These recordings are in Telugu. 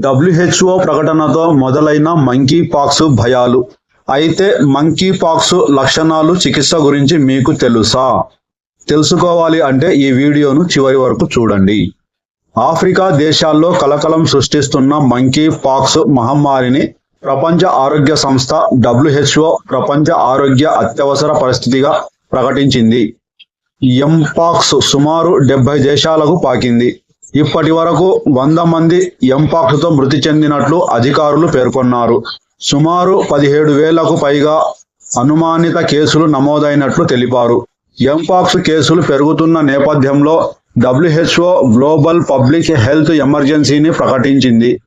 డబ్ల్యూహెచ్ఓ ప్రకటనతో మొదలైన మంకీ పాక్స్ భయాలు. అయితే మంకీ పాక్స్ లక్షణాలు చికిత్స గురించి మీకు తెలుసా? తెలుసుకోవాలి అంటే ఈ వీడియోను చివరి వరకు చూడండి. ఆఫ్రికా దేశాల్లో కలకలం సృష్టిస్తున్న మంకీ పాక్స్ మహమ్మారిని ప్రపంచ ఆరోగ్య సంస్థ డబ్ల్యూహెచ్ఓ ప్రపంచ ఆరోగ్య అత్యవసర పరిస్థితిగా ప్రకటించింది. ఎంపాక్స్ సుమారు డెబ్బై దేశాలకు పాకింది. ఇప్పటి వరకు వంద మంది ఎంపాక్స్తో మృతి చెందినట్లు అధికారులు పేర్కొన్నారు. సుమారు పదిహేడు వేలకు పైగా అనుమానిత కేసులు నమోదైనట్లు తెలిపారు. ఎంపాక్స్ కేసులు పెరుగుతున్న నేపథ్యంలో డబ్ల్యూహెచ్ఓ గ్లోబల్ పబ్లిక్ హెల్త్ ఎమర్జెన్సీని ప్రకటించింది.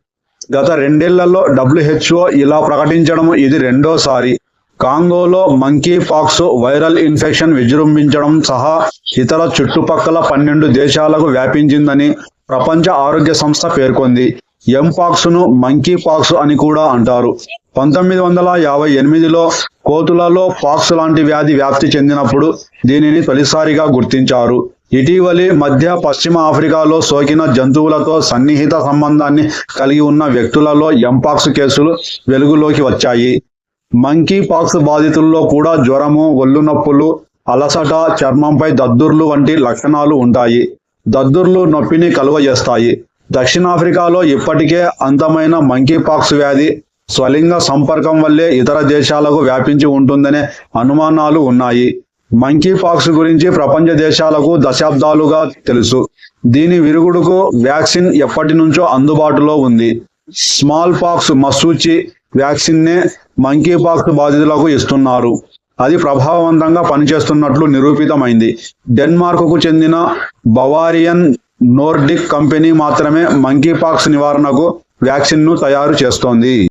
గత రెండేళ్ళలో డబ్ల్యూహెచ్ఓ ఇలా ప్రకటించడం ఇది రెండోసారి. కాంగోలో మంకీ పాక్స్ వైరల్ ఇన్ఫెక్షన్ విజృంభించడం సహా ఇతర చుట్టుపక్కల పన్నెండు దేశాలకు వ్యాపించిందని ప్రపంచ ఆరోగ్య సంస్థ పేర్కొంది. ఎంపాక్స్ను మంకీ పాక్స్ అని కూడా అంటారు. పంతొమ్మిది వందల యాభై ఎనిమిదిలో కోతులలో పాక్స్ లాంటి వ్యాధి వ్యాప్తి చెందినప్పుడు దీనిని తొలిసారిగా గుర్తించారు. ఇటీవలి మధ్య పశ్చిమ ఆఫ్రికాలో సోకిన జంతువులతో సన్నిహిత సంబంధాన్ని కలిగి ఉన్న వ్యక్తులలో ఎంపాక్స్ కేసులు వెలుగులోకి వచ్చాయి. మంకీ పాక్స్ బాధితుల్లో కూడా జ్వరము ఒళ్ళు నొప్పులు అలసట చర్మంపై దద్దుర్లు వంటి లక్షణాలు ఉంటాయి. దద్దుర్లు నొప్పిని కలువజేస్తాయి దక్షిణాఫ్రికాలో ఇప్పటికే అంతమైన మంకీ పాక్స్ వ్యాధి స్వలింగ సంపర్కం వల్లే ఇతర దేశాలకు వ్యాపించి ఉంటుందనే అనుమానాలు ఉన్నాయి. మంకీ పాక్స్ గురించి ప్రపంచ దేశాలకు దశాబ్దాలుగా తెలుసు. దీని విరుగుడుకు వ్యాక్సిన్ ఎప్పటి నుంచో అందుబాటులో ఉంది. స్మాల్ పాక్స్ మసూచి వ్యాక్సిన్నే మంకీ పాక్స్ బాధితులకు ఇస్తున్నారు. అది ప్రభావవంతంగా పనిచేస్తున్నట్లు నిరూపితమైంది. డెన్మార్క్కు చెందిన బవారియన్ నోర్డిక్ కంపెనీ మాత్రమే మంకీ పాక్స్ నివారణకు వ్యాక్సిన్ను తయారు చేస్తోంది.